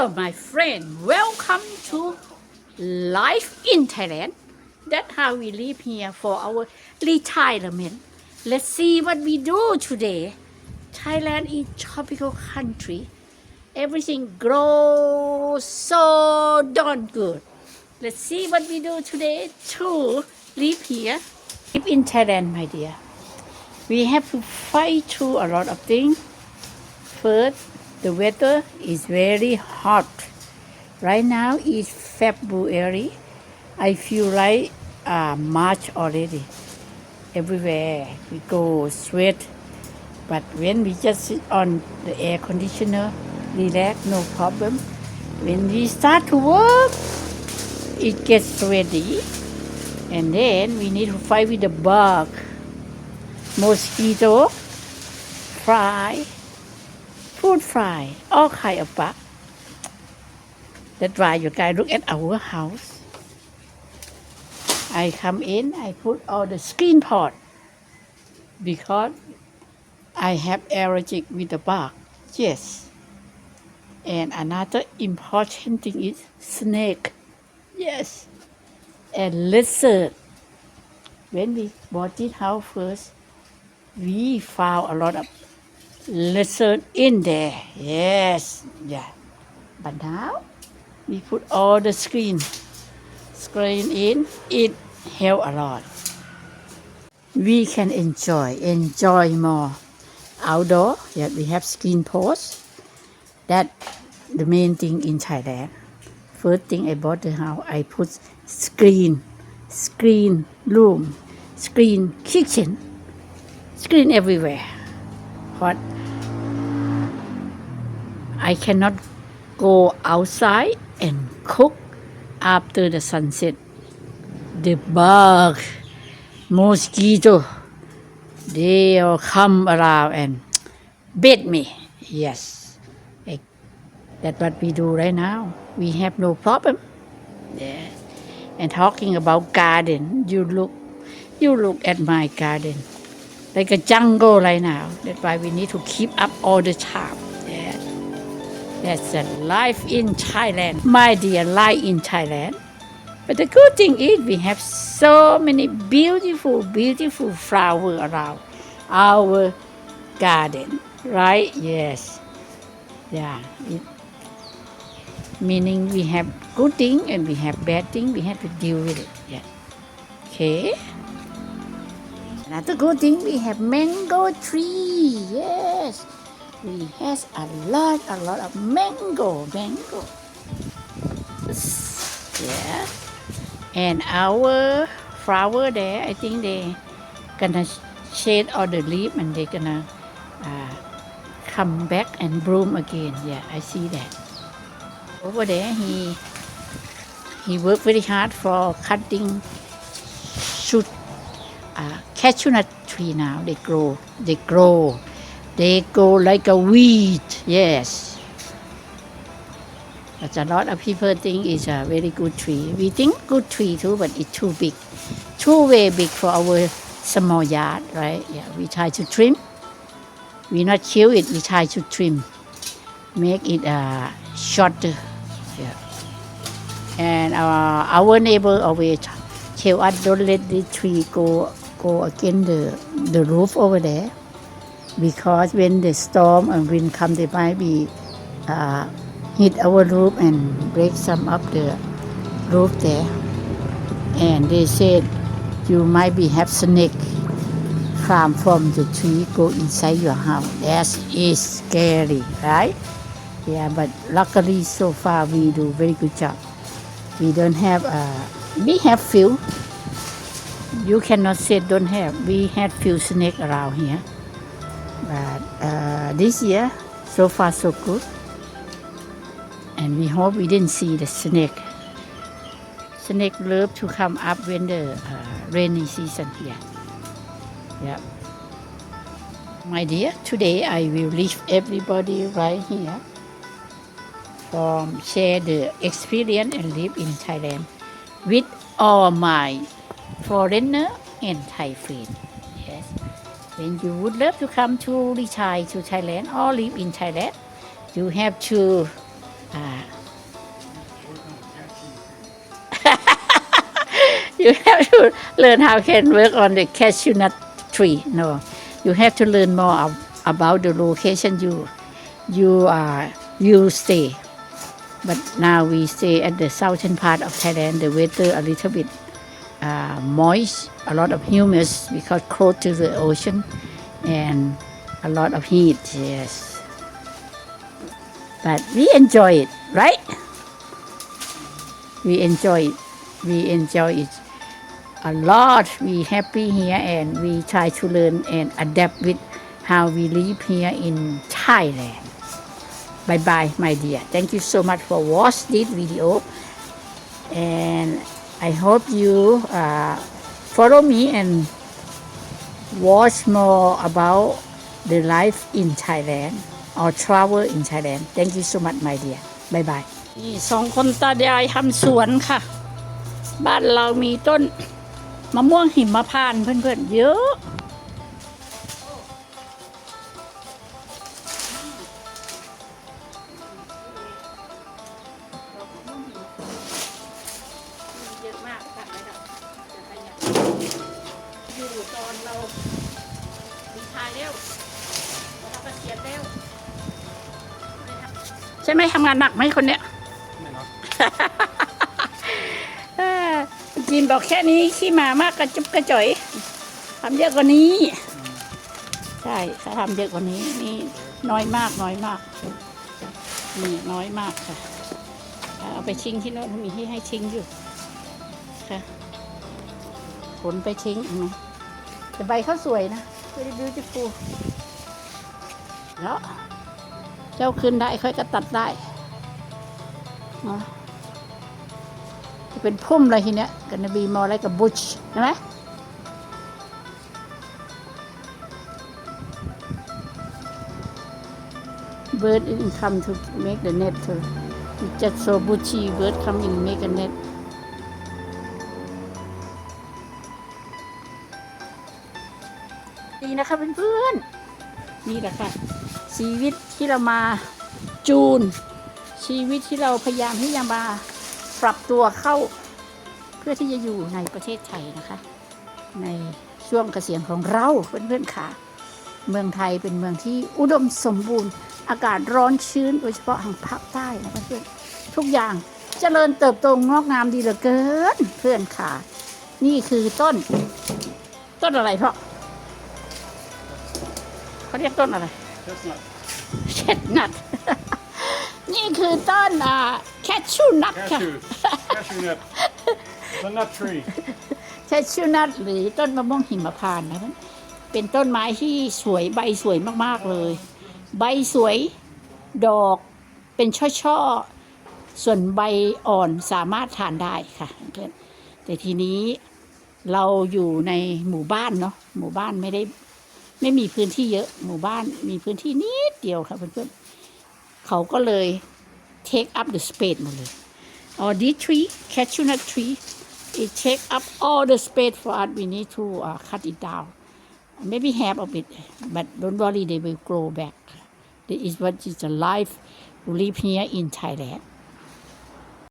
Hello, my friend. Welcome to Life in Thailand. That's how we live here for our retirement. Let's see what we do today. Thailand is tropical country. Everything grows so darn good. Let's see what we do today to live here. Live in Thailand, my dear. We have to fight through a lot of things. First, the weather is very hot. Right now is February. I feel like uh, March already. Everywhere we go sweat. But when we just sit on the air conditioner, relax, no problem. When we start to work, it gets sweaty. And then we need to fight with the bug, mosquito, fly, food fry, all kind of bug. That's why you guys look at our house. I come in, I put all the screen pot because I have allergic with the bug. Yes. And another important thing is snake. Yes. And lizard. When we bought this house first, we found a lot of lizard in there. Yes. Yeah. But now we put all the screen screen in. It help a lot. We can enjoy, enjoy more outdoor. Yeah, we have screen post. That the main thing in Thailand. First thing I bought the house, I put screen, screen room, screen kitchen, screen everywhere. But I cannot go outside and cook after the sunset. The bug, mosquito, they'll come around and bite me. Yes. That's what we do right now. We have no problem. Yeah. And talking about garden, you look you look at my garden. Like a jungle right now. That's why we need to keep up all the time. That's a life in Thailand. My dear, life in Thailand. But the good thing is we have so many beautiful, beautiful flowers around our garden, right? Yes. Yeah. It, meaning we have good thing and we have bad thing. We have to deal with it. Yeah. Okay. Another good thing we have mango tree. Yes. We has a lot, a lot of mango, mango. Yeah. And our flower there, I think they gonna shade all the leaf and they gonna uh, come back and bloom again. Yeah, I see that. Over there, he he worked very hard for cutting shoot uh, cashew nut tree now. They grow, they grow, they grow like a weed. Yes. But a lot of people think it's a very good tree. We think good tree too, but it's too big, too way big for our small yard, right? Yeah, we try to trim. We not kill it. We try to trim, make it uh, shorter. Yeah. And uh, our neighbor always tell us don't let the tree go go against the the roof over there, because when the storm and wind come, they might be uh, hit our roof and break some of the roof there. And they said you might be have snake farm from the tree go inside your house. That is scary, right? Yeah, but luckily so far we do very good job. We don't have uh, we have few. You cannot say don't have. We had few snake around here, but uh, this year so far so good and we hope we didn't see the snake. Snake love to come up when the uh, rainy season here. Yeah. My dear, today I will leave everybody right here from share the experience and live in Thailand with all my foreigner and Thai friends. When you would love to come to retire to Thailand or live in Thailand, you have to อ่า uh, you have to learn how can work on the cashew nut tree no you have to learn more ab- about the location you you are you stay. But now we stay at the southern part of Thailand the weather a little bit uh, moist a lot of humus because close to the ocean and a lot of heat yes. But we enjoy it right? We enjoy it. We enjoy it a lot. We happy here and we try to learn and adapt with how we live here in Thailand. Bye bye my dear. Thank you so much for watch this video. And I hope you uh, follow me and watch more about the life in Thailand or travel in Thailand thank you so much my dear bye bye นี่สองคนตาดายทำสวนค่ะ บ้านเรามีต้นมะม่วงหิมพานต์เพื่อนๆเยอะ อะมากค่ะระดับจะขยันอยู่ตอนเราดีทายเร็วเราเกษียณเร็วใช่ไหมทำงานหนักไหมคนเนี้ยเออจีนบอกแค่นี้ขี้หมามากกระจุบกระจ่อยทำเยอะกว่านี้ ใช่ถ้าทำเยอะกว่านี้นี่น้อยมากน้อยมากนี่น้อยมากค่ะเอาไปทิ้งที่โน่นมีที่ให้ทิ้งอยู่ ค่ะขนไปทิ้งเห็นไหมแต่ใบเขาสวยนะ very beautiful แล้วเจ้าขึ้นได้ค่อยก็ตัดได้เนาะจะเป็นพุ่มอะไรทีเนี้ยกันบีมออะไรกับบุชใช่ไหม bird in come to make the net so it's just so bushy bird come in make a net นี่แหละค่ะ ชีวิตที่เรามาจูน ชีวิตที่เราพยายามที่จะมาปรับตัวเข้า เพื่อที่จะอยู่ในประเทศไทยนะคะ ในช่วงเกษียณของเราเพื่อนๆค่ะ เมืองไทยเป็นเมืองที่อุดมสมบูรณ์ อากาศร้อนชื้นโดยเฉพาะทางภาคใต้นะเพื่อนๆทุกอย่างเจริญเติบโตงอกงามดีเหลือเกิน เพื่อนค่ะ นี่คือต้น ต้นอะไรเพราะ เขาเรียกต้นอะไร Chestnut. เช็ดนัทนี่คือต้นอ่าแคชชูนัทค่ะ Cashews. Cashew nut. The nut tree. แคชชูนัทหรือต้นมะม่วงหิมพานต์นะมันเป็นต้นไม้ที่สวยใบสวยมาก ๆ เลย ใบสวยดอกเป็นช่อ ๆ ส่วนใบอ่อนสามารถทานได้ค่ะเพื่อนแต่ทีนี้เราอยู่ในหมู่บ้านเนาะหมู่บ้านไม่ได้ ไม่มีพื้นที่เยอะหมู่บ้านมีพื้นที่นิดเดียวค่ะเพื่อนๆเขาก็เลย take up the space หมดเลย or this tree cashew nut tree it take up all the space for us we need to uh, cut it down maybe half of it but don't worry they will grow back this is what is the life we live here in Thailand